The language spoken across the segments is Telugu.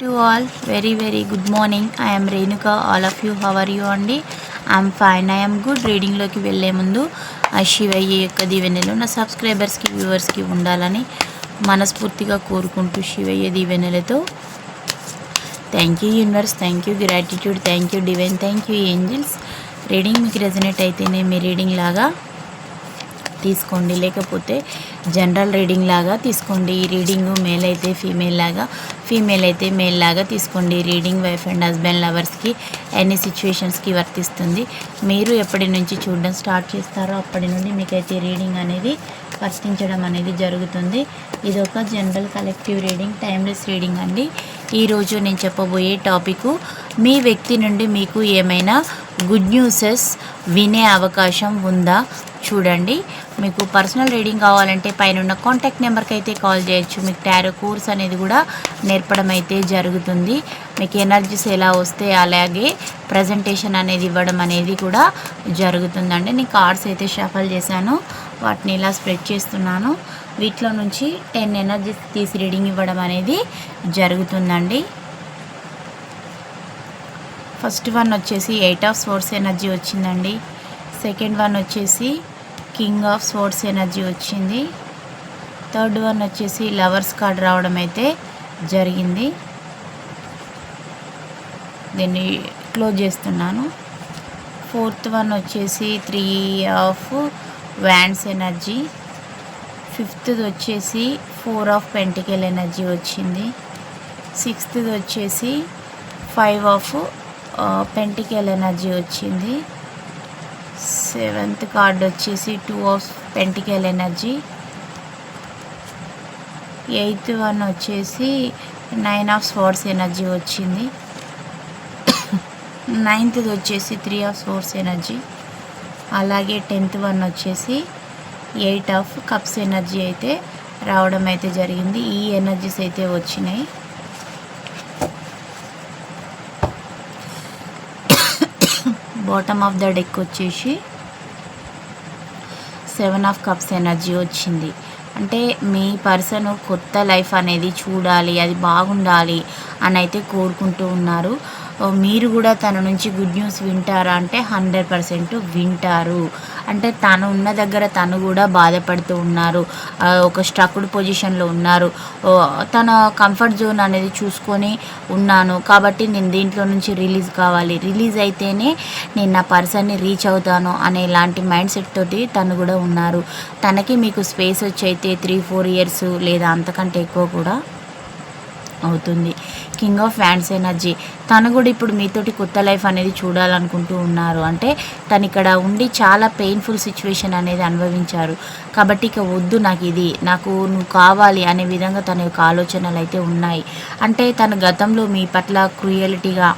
To all very very good morning I'm Renuka all of you how are you అండి ఐఎమ్ ఫైన్ ఐఎమ్ గుడ్ రీడింగ్లోకి వెళ్ళే ముందు ఆ శివయ్య యొక్క దీవెనలు నా సబ్స్క్రైబర్స్కి వ్యూవర్స్కి ఉండాలని మనస్ఫూర్తిగా కోరుకుంటూ శివయ్య దీవెనలతో. Thank you universe thank you gratitude thank you divine thank you angels reading మీకు రెజనేట్ అయితేనే మీ రీడింగ్ లాగా తీసుకోండి. లేకపోతే జనరల్ రీడింగ్ లాగా తీసుకోండి. ఈ రీడింగ్ మేల్ అయితే ఫీమేల్ లాగా ఫీమేల్ అయితే మేల్ లాగా తీసుకోండి. రీడింగ్ వైఫ్ అండ్ హస్బెండ్ లవర్స్కి ఎన్ని సిచ్యువేషన్స్కి వర్తిస్తుంది. మీరు ఎప్పటి నుంచి చూడడం స్టార్ట్ చేస్తారో అప్పటి నుండి మీకైతే రీడింగ్ అనేది వర్తించడం అనేది జరుగుతుంది. ఇది ఒక general collective reading timeless reading అండి. ఈరోజు నేను చెప్పబోయే టాపిక్ మీ వ్యక్తి నుండి మీకు ఏమైనా గుడ్ న్యూసెస్ వినే అవకాశం ఉందా? చూడండి. మీకు పర్సనల్ రీడింగ్ కావాలంటే పైన ఉన్న కాంటాక్ట్ నెంబర్కి అయితే కాల్ చేయొచ్చు. మీకు టారో కోర్స్ అనేది కూడా నేర్పడం అయితే జరుగుతుంది. మీకు ఎనర్జీస్ ఎలా వస్తే అలాగే ప్రజెంటేషన్ అనేది ఇవ్వడం అనేది కూడా జరుగుతుందండి. నేను కార్డ్స్ అయితే షఫల్ చేశాను. వాటిని ఇలా స్ప్రెడ్ చేస్తున్నాను. వీటిలో నుంచి టెన్ ఎనర్జీస్ తీసి రీడింగ్ ఇవ్వడం అనేది జరుగుతుందండి. ఫస్ట్ వన్ వచ్చేసి ఎయిట్ ఆఫ్ సోర్స్ ఎనర్జీ వచ్చిందండి. సెకండ్ వన్ వచ్చేసి కింగ్ ఆఫ్ స్పోర్ట్స్ ఎనర్జీ వచ్చింది. థర్డ్ వన్ వచ్చేసి లవర్స్ కార్డ్ రావడం అయితే జరిగింది. దీన్ని క్లోజ్ చేస్తున్నాను. ఫోర్త్ వన్ వచ్చేసి త్రీ ఆఫ్ వ్యాండ్స్ ఎనర్జీ ఫిఫ్త్ది వచ్చేసి ఫోర్ ఆఫ్ పెంటికల్ ఎనర్జీ వచ్చింది. సిక్స్త్ది వచ్చేసి ఫైవ్ ఆఫ్ పెంటికల్ ఎనర్జీ వచ్చింది. సెవెంత్ కార్డ్ వచ్చేసి two of pentacle energy. Eighth one వచ్చేసి నైన్ ఆఫ్ స్పోర్ట్స్ ఎనర్జీ వచ్చింది. నైన్త్ది వచ్చేసి త్రీ ఆఫ్ స్పోర్ట్స్ ఎనర్జీ. అలాగే టెన్త్ వన్ వచ్చేసి ఎయిట్ ఆఫ్ కప్స్ ఎనర్జీ అయితే రావడం అయితే జరిగింది. ఈ ఎనర్జీస్ అయితే వచ్చినాయి. బాటమ్ ఆఫ్ ద డెక్ వచ్చేసి సెవెన్ ఆఫ్ కప్స్ ఎనర్జీ వచ్చింది. అంటే మీ పర్సన్ కొత్త లైఫ్ అనేది చూడాలి అది బాగుండాలి అని అయితే కోరుకుంటూ ఉన్నారు. మీరు కూడా తన నుంచి గుడ్ న్యూస్ వింటారా అంటే హండ్రెడ్ పర్సెంట్ వింటారు. అంటే తను ఉన్న దగ్గర తను కూడా బాధపడుతూ ఉన్నారు. ఒక స్ట్రక్డ్ పొజిషన్లో ఉన్నారు. తన కంఫర్ట్ జోన్ అనేది చూసుకొని ఉన్నాను. కాబట్టి నేను దీంట్లో నుంచి రిలీజ్ కావాలి. రిలీజ్ అయితేనే నేను నా పర్సన్ని రీచ్ అవుతాను అనే ఇలాంటి మైండ్ సెట్ తోటి తను కూడా ఉన్నారు. తనకి మీకు స్పేస్ వచ్చి అయితే త్రీ ఫోర్ ఇయర్స్ లేదా అంతకంటే ఎక్కువ కూడా అవుతుంది. కింగ్ ఆఫ్ ఫ్యాన్స్ ఎనర్జీ తను కూడా ఇప్పుడు మీతోటి కొత్త లైఫ్ అనేది చూడాలనుకుంటూ ఉన్నారు. అంటే తను ఇక్కడ ఉండి చాలా పెయిన్ఫుల్ సిచ్యువేషన్ అనేది అనుభవించారు. కాబట్టి ఇక వద్దు నాకు ఇది. నాకు నువ్వు కావాలి అనే విధంగా తన యొక్క ఆలోచనలు అయితే ఉన్నాయి. అంటే తన గతంలో మీ పట్ల క్రూయలిటీగా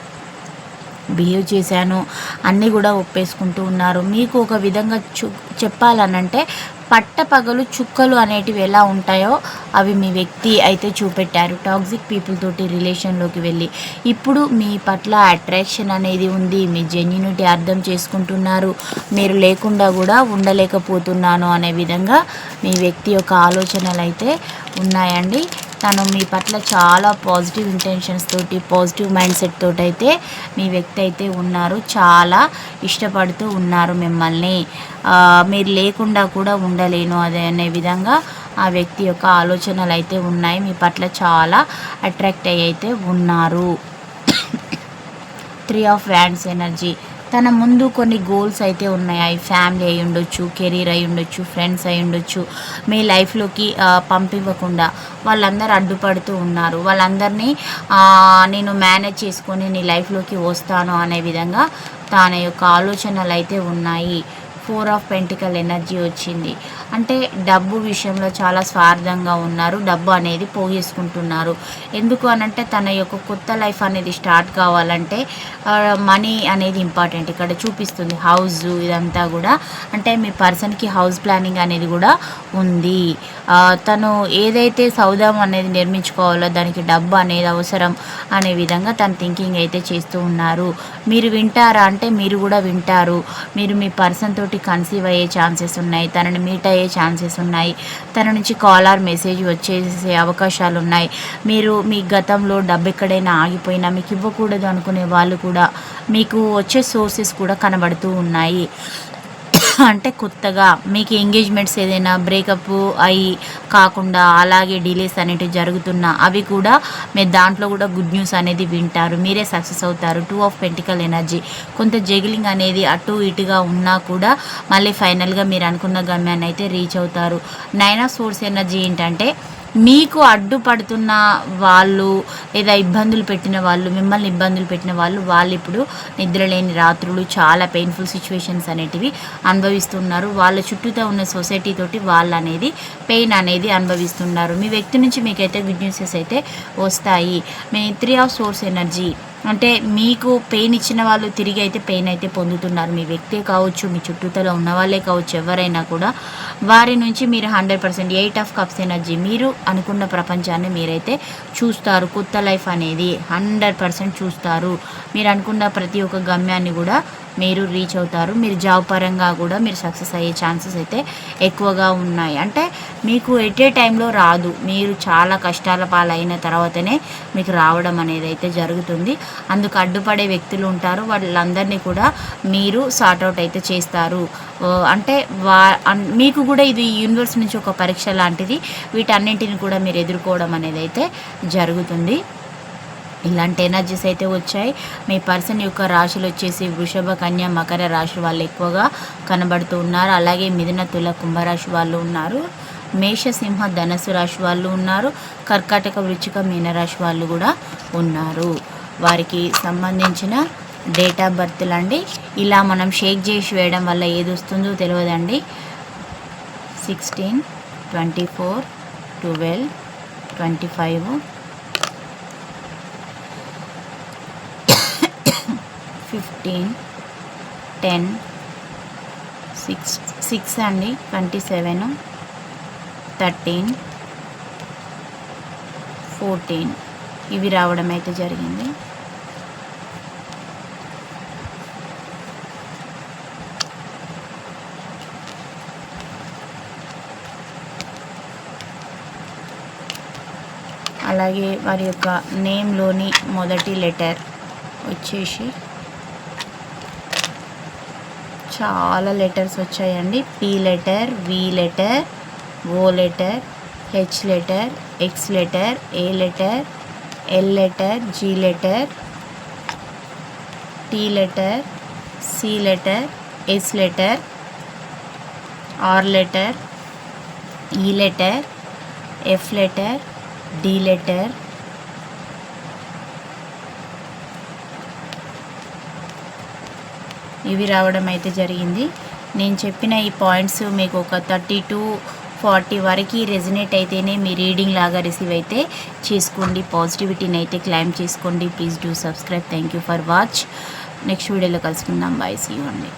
బిహేవ్ చేశాను. అన్నీ కూడా ఒప్పేసుకుంటూ ఉన్నారు. మీకు ఒక విధంగా చు చెప్పాలనంటే పట్టపగలు చుక్కలు అనేటివి ఎలా ఉంటాయో అవి మీ వ్యక్తి అయితే చూపెట్టారు. టాక్సిక్ పీపుల్ తోటి రిలేషన్లోకి వెళ్ళి. ఇప్పుడు మీ పట్ల అట్రాక్షన్ అనేది ఉంది. మీ జెన్యునిటీ అర్థం చేసుకుంటున్నారు. మీరు లేకుండా కూడా ఉండలేకపోతున్నాను అనే విధంగా మీ వ్యక్తి యొక్క ఆలోచనలు అయితే ఉన్నాయండి. తను మీ పట్ల చాలా పాజిటివ్ ఇంటెన్షన్స్ తోటి పాజిటివ్ మైండ్ సెట్ తోటి అయితే మీ వ్యక్తి అయితే ఉన్నారు. చాలా ఇష్టపడుతూ ఉన్నారు మిమ్మల్ని. మీరు లేకుండా కూడా ఉండలేను అదే అనే విధంగా ఆ వ్యక్తి యొక్క ఆలోచనలు అయితే ఉన్నాయి. మీ పట్ల చాలా అట్రాక్ట్ అయ్యి అయితే ఉన్నారు. త్రీ ఆఫ్ వ్యాండ్స్ ఎనర్జీ తన ముందు కొన్ని గోల్స్ అయితే ఉన్నాయి. ఫ్యామిలీ అయి ఉండొచ్చు కెరీర్ అయి ఉండొచ్చు ఫ్రెండ్స్ అయి ఉండొచ్చు. మీ లైఫ్లోకి పంపివ్వకుండా వాళ్ళందరూ అడ్డుపడుతూ ఉన్నారు. వాళ్ళందరినీ నేను మేనేజ్ చేసుకొని నీ లైఫ్లోకి వస్తాను అనే విధంగా తన యొక్క ఆలోచనలు అయితే ఉన్నాయి. ఫోర్ ఆఫ్ పెంటికల్ ఎనర్జీ వచ్చింది. అంటే డబ్బు విషయంలో చాలా స్వార్థంగా ఉన్నారు. డబ్బు అనేది పోగేసుకుంటున్నారు. ఎందుకు అనంటే తన యొక్క కొత్త లైఫ్ అనేది స్టార్ట్ కావాలంటే మనీ అనేది ఇంపార్టెంట్. ఇక్కడ చూపిస్తుంది హౌస్ ఇదంతా కూడా. అంటే మీ పర్సన్కి హౌస్ ప్లానింగ్ అనేది కూడా ఉంది. తను ఏదైతే సౌదం అనేది నిర్మించుకోవాలో దానికి డబ్బు అనేది అవసరం అనే విధంగా తన థింకింగ్ అయితే చేస్తూ ఉన్నారు. మీరు వింటారా అంటే మీరు కూడా వింటారు. మీరు మీ పర్సన్ తోటి కాబట్టి కన్సీవ్ అయ్యే ఛాన్సెస్ ఉన్నాయి తనని మీట్ అయ్యే ఛాన్సెస్ ఉన్నాయి తన నుంచి కాల్ ఆర్ మెసేజ్ వచ్చేసే అవకాశాలు ఉన్నాయి. మీరు మీ గతంలో డబ్బు ఎక్కడైనా ఆగిపోయినా మీకు ఇవ్వకూడదు అనుకునే వాళ్ళు కూడా మీకు వచ్చే సోర్సెస్ కూడా కనబడుతూ ఉన్నాయి. అంటే కొత్తగా మీకు ఎంగేజ్మెంట్స్ ఏదైనా బ్రేకప్ అయి కాకుండా అలాగే డిలేస్ అనేటివి జరుగుతున్నా అవి కూడా మీరు దాంట్లో కూడా గుడ్ న్యూస్ అనేది వింటారు. మీరే సక్సెస్ అవుతారు. టూ ఆఫ్ పెంటికల్ ఎనర్జీ కొంత జగిలింగ్ అనేది అటు ఇటుగా ఉన్నా కూడా మళ్ళీ ఫైనల్గా మీరు అనుకున్న గమ్యాన్ని అయితే రీచ్ అవుతారు. నైన్ ఆఫ్ సోర్స్ ఎనర్జీ ఏంటంటే మీకు అడ్డుపడుతున్న వాళ్ళు లేదా ఇబ్బందులు పెట్టిన వాళ్ళు మిమ్మల్ని ఇబ్బందులు పెట్టిన వాళ్ళు వాళ్ళు ఇప్పుడు నిద్రలేని రాత్రులు చాలా పెయిన్ఫుల్ సిచ్యువేషన్స్ అనేటివి అనుభవిస్తున్నారు. వాళ్ళ చుట్టూతో ఉన్న సొసైటీ తోటి వాళ్ళు అనేది పెయిన్ అనేది అనుభవిస్తున్నారు. మీ వ్యక్తి నుంచి మీకైతే గుడ్ న్యూసెస్ అయితే వస్తాయి. మీ త్రీ ఆఫ్ సోర్స్ ఎనర్జీ అంటే మీకు పెయిన్ ఇచ్చిన వాళ్ళు తిరిగి అయితే పెయిన్ అయితే పొందుతున్నారు. మీ వ్యక్తే కావచ్చు మీ చుట్టూతలో ఉన్న వాళ్ళే కావచ్చు ఎవరైనా కూడా వారి నుంచి మీరు hundred percent eight of cups energy మీరు అనుకున్న ప్రపంచాన్ని మీరైతే చూస్తారు. కొత్త లైఫ్ అనేది హండ్రెడ్ పర్సెంట్ చూస్తారు. మీరు అనుకున్న ప్రతి ఒక్క గమ్యాన్ని కూడా మీరు రీచ్ అవుతారు. మీరు జాబ్ పరంగా కూడా మీరు సక్సెస్ అయ్యే ఛాన్సెస్ అయితే ఎక్కువగా ఉన్నాయి. అంటే మీకు ఎట్ ఏ టైంలో రాదు. మీరు చాలా కష్టాల పాలైన తర్వాతనే మీకు రావడం అనేది అయితే జరుగుతుంది. అందుకు అడ్డుపడే వ్యక్తులు ఉంటారు. వాళ్ళందరినీ కూడా మీరు సార్ట్అవుట్ అయితే చేస్తారు. అంటే వా మీకు కూడా ఇది యూనివర్స్ నుంచి ఒక పరీక్ష లాంటిది. వీటన్నింటిని కూడా మీరు ఎదుర్కోవడం అనేది అయితే జరుగుతుంది. ఇలాంటి ఎనర్జీస్ అయితే వచ్చాయి. మీ పర్సన్ యొక్క రాశులు వచ్చేసి వృషభ కన్య మకర రాశి వాళ్ళు ఎక్కువగా కనబడుతూ ఉన్నారు. అలాగే మిథున తుల కుంభరాశి వాళ్ళు ఉన్నారు. మేష సింహ ధనస్సు రాశి వాళ్ళు ఉన్నారు. కర్కాటక వృచ్చిక మీనరాశి వాళ్ళు కూడా ఉన్నారు. వారికి సంబంధించిన డేట్ ఆఫ్ బర్త్లు అండి. ఇలా మనం షేక్ చేసి వేయడం వల్ల ఏది వస్తుందో తెలియదండి. Sixteen twenty four twelve twenty five fifteen ten six six అండి. ట్వంటీ సెవెన్ థర్టీన్ ఫోర్టీన్ ఇవి రావడం అయితే జరిగింది. అలాగే వారి యొక్క నేమ్లోని మొదటి లెటర్ వచ్చేసి చాలా లెటర్స్ వచ్చాయండి. P letter V letter O letter H letter X letter A letter L letter G letter T letter C letter S letter R letter E letter F letter D letter ఇవి రావడం అయితే జరిగింది. నేను చెప్పిన ఈ పాయింట్స్ మీకు ఒక థర్టీ టు ఫార్టీ వరకు రెజినేట్ అయితేనే మీ రీడింగ్ లాగా రిసీవ్ అయితే చేసుకోండి. పాజిటివిటీని అయితే క్లైమ్ చేసుకోండి. Please do subscribe. Thank you for watch. Next వీడియోలో కలుసుకుందాం. బాయ్ సీ అండి.